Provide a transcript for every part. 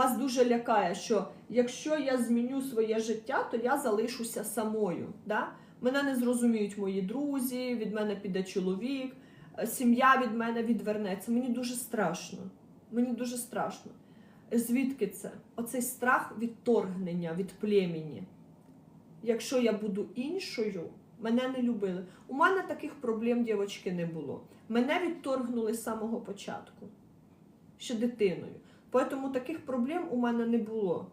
вас дуже лякає, що якщо я зміню своє життя, то я залишуся самою. Да? Мене не зрозуміють мої друзі, від мене піде чоловік, е, сім'я від мене відвернеться. Мені дуже страшно. Мені дуже страшно. Звідки це? Оцей страх відторгнення від племені. Якщо я буду іншою, мене не любили. У мене таких проблем, дівчатки, не було. Мене відторгнули з самого початку, ще дитиною. Тому таких проблем у мене не було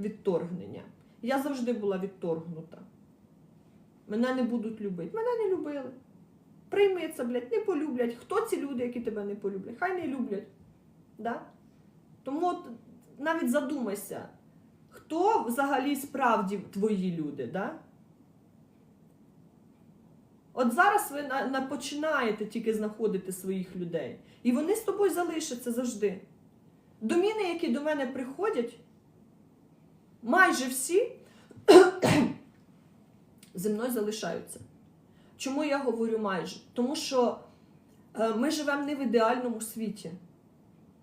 відторгнення. Я завжди була відторгнута. Мене не будуть любити. Мене не любили. Прийми це, блядь, не полюблять. Хто ці люди, які тебе не полюблять? Хай не люблять. Да? Тому от навіть задумайся, хто взагалі справді твої люди, да? От зараз ви на починаєте тільки знаходити своїх людей. І вони з тобою залишаться завжди. Доміни, які до мене приходять, майже всі зі мною залишаються. Чому я говорю майже? Тому що е, ми живемо не в ідеальному світі.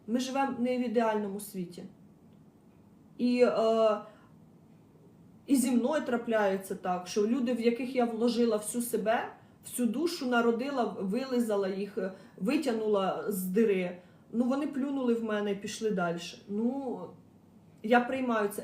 Ми живемо не в ідеальному світі. І, е, і зі мною трапляється так, що люди, в яких я вложила всю себе, всю душу народила, вилизала їх, витягнула з дири. Ну, вони плюнули в мене і пішли далі. Ну, я приймаю це.